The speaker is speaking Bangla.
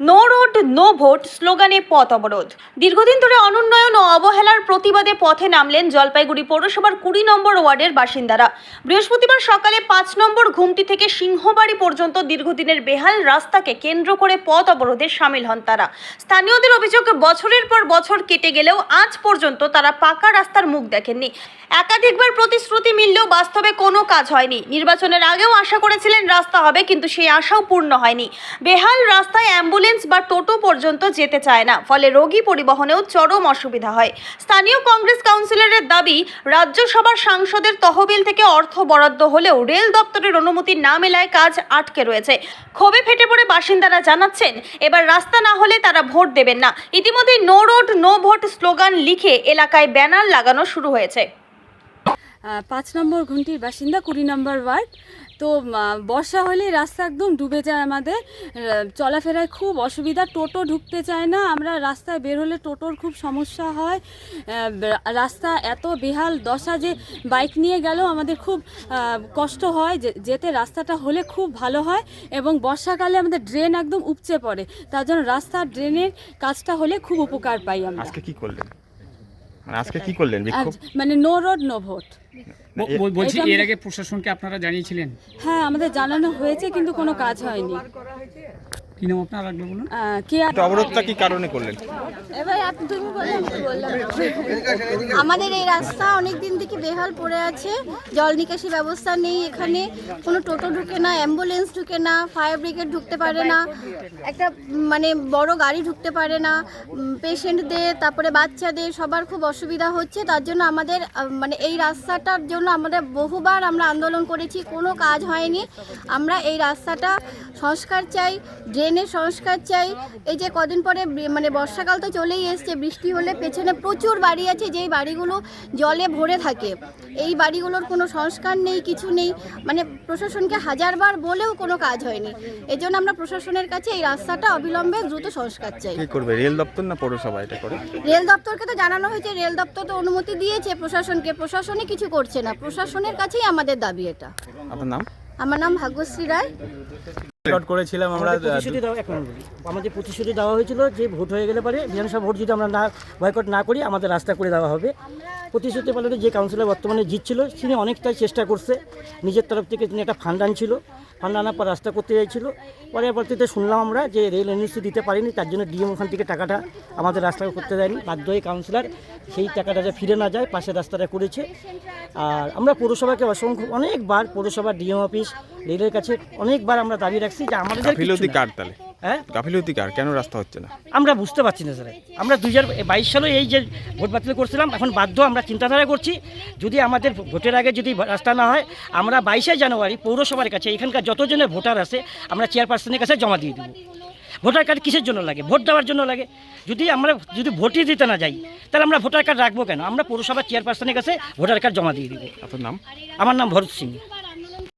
নো রোড, নো ভোট স্লোগানে পথ অবরোধ। দীর্ঘদিন ধরে অনুন্নয়ন ও অবহেলার প্রতিবাদে পথে নামলেন জলপাইগুড়ি পৌরসভার কুড়ি নম্বর ওয়ার্ডের বাসিন্দারা। বৃহস্পতিবার সকালে পাঁচ নম্বর ঘুমটি থেকে সিংহবাড়ি পর্যন্ত দীর্ঘদিনের বেহাল রাস্তাকে কেন্দ্র করে পথ অবরোধে সামিল হন তারা। স্থানীয়দের অভিযোগ, বছরের পর বছর কেটে গেলেও আজ পর্যন্ত তারা পাকা রাস্তার মুখ দেখেননি। একাধিকবার প্রতিশ্রুতি মিললেও বাস্তবে কোনো কাজ হয়নি। নির্বাচনের আগেও আশা করেছিলেন রাস্তা হবে, কিন্তু সেই আশাও পূর্ণ হয়নি। বেহাল রাস্তায় অ্যাম্বুলেন্স বা টোটো পর্যন্ত যেতে চায় না, ফলে রোগী পরিবহনেও চরম অসুবিধা হয়। স্থানীয় কংগ্রেস কাউন্সিলরের দাবি, রাজ্যসভার সাংসদের তহবিল থেকে অর্থ বরাদ্দ হলেও রেল দপ্তরের অনুমতি না মেলায় কাজ আটকে রয়েছে। ক্ষোভে ফেটে পড়ে বাসিন্দারা জানাচ্ছেন, এবার রাস্তা না হলে তারা ভোট দেবেন না। ইতিমধ্যেই no road, no vote slogan লিখে এলাকায় ব্যানার লাগানো শুরু হয়েছে। পাঁচ নম্বর ঘুমটির বাসিন্দা, কুড়ি নম্বর ওয়ার্ড। তো বর্ষা হলে রাস্তা একদম ডুবে যায় আমাদের। চলাফেরায় খুব অসুবিধা, টোটো ঢুকতে চায় না। আমরা রাস্তায় বের হলে টোটোর খুব সমস্যা হয়। রাস্তা এত বেহাল দশা যে বাইক নিয়ে গেলেও আমাদের খুব কষ্ট হয়। যেতে রাস্তাটা হলে খুব ভালো হয় এবং বর্ষাকালে আমাদের ড্রেন একদম উপচে পড়ে। তার জন্য রাস্তা ড্রেনের কাজটা হলে খুব উপকার পাই আমরা। আজকে কি করলেন? মানে আজকে কি করলেন বিক্ষোভ? মানে নো রোড নো ভোট বলছি এর আগে প্রশাসনকে আপনারা জানিয়েছিলেন? হ্যাঁ আমাদের জানানো হয়েছে কিন্তু কোনো কাজ হয়নি। কি নাম আপনার? লাগবে বলুন। কে অবরোধটা কি কারণে করলেন? এবার আপনি তুমি বলে আমি বললাম। আমাদের এই রাস্তা অনেক দিন থেকে বেহাল পড়ে আছে। জল নিকাশি ব্যবস্থা নেই এখানে। কোনো টোটো ঢুকে না অ্যাম্বুলেন্স ঢুকে না ফায়ার ব্রিগেড ঢুকতে পারে না। একটা মানে বড় গাড়ি ঢুকতে পারে না। পেশেন্টদের তারপরে বাচ্চাদের সবার খুব অসুবিধা হচ্ছে। তার জন্য আমাদের মানে এই রাস্তাটার জন্য আমাদের বহুবার আমরা আন্দোলন করেছি। কোনো কাজ হয়নি। আমরা এই রাস্তাটা সংস্কার চাই। ড্রেনের সংস্কার চাই। এই যে কদিন পরে মানে বর্ষাকাল তো চলেই এসছে বৃষ্টি হলে পেছনে প্রচুর বাড়ি আছে যেই বাড়িগুলো জলে ভরে থাকে। এই বাড়িগুলোর কোনো সংস্কার নেই কিছু নেই। মানে প্রশাসনকে হাজারবার বলেও কোনো কাজ হয়নি। এই জন্য আমরা প্রশাসনের কাছে এই রাস্তাটা অবিলম্বে দ্রুত সংস্কার চাই। কি করবে রেল দপ্তর না পৌরসভা এটা করে? রেল দপ্তরকে তো জানানো হয়েছে রেল দপ্তর তো অনুমতি দিয়েছে প্রশাসনকে। প্রশাসনই কিছু করছে না প্রশাসনের কাছেই আমাদের দাবি এটা। আপনার নাম? আমার নাম ভাগ্যশ্রী রায়। বয়কট করেছিলাম আমরা প্রতিশ্রুতি দেওয়া এক মিনিট বলি। আমাদের প্রতিশ্রুতি দেওয়া হয়েছিল যে ভোট হয়ে গেলে পরে বিধানসভা ভোট যদি আমরা না বয়কট না করি আমাদের রাস্তা করে দেওয়া হবে প্রতিশ্রুতি পালনে যে কাউন্সিলর বর্তমানে জিতছিল তিনি অনেকটাই চেষ্টা করছে। নিজের তরফ থেকে তিনি একটা ফান্ড আনছিল। ফান্ড আনার পর রাস্তা করতে চাইছিল। পরবর্তীতে শুনলাম আমরা যে রেল এনএসসি দিতে পারিনি তার জন্য ডিএম ওখান থেকে টাকাটা আমাদের রাস্তা করতে দেয়নি। বাধ্য হয়ে কাউন্সিলর সেই টাকাটা যে ফিরে না যায় পাশের রাস্তাটা করেছে। আর আমরা পৌরসভাকে অসংখ্য অনেকবার পৌরসভা ডিএম অফিস রেলের কাছে অনেকবার আমরা দাবি রাখছি যে আমাদের হ্যাঁ? গাফিলতি কার কেন রাস্তা হচ্ছে না? আমরা বুঝতে পারছি না স্যার। আমরা দুই হাজার বাইশ সালে এই যে ভোট বাতিল করছিলাম এখন বাধ্য আমরা চিন্তাধারা করছি যদি আমাদের ভোটের আগে যদি রাস্তা না হয় আমরা বাইশে জানুয়ারি পৌরসভার কাছে এখানকার যতজনের ভোটার আছে আমরা চেয়ারপারসনের কাছে জমা দিয়ে দেবো। ভোটার কার্ড কিসের জন্য লাগে? ভোট দেওয়ার জন্য লাগে। যদি আমরা যদি ভোটই দিতে না যাই তাহলে আমরা ভোটার কার্ড রাখব কেন? আমরা পৌরসভার চেয়ারপারসনের কাছে ভোটার কার্ড জমা দিয়ে দিব। আপনার নাম? আমার নাম ভরত সিং।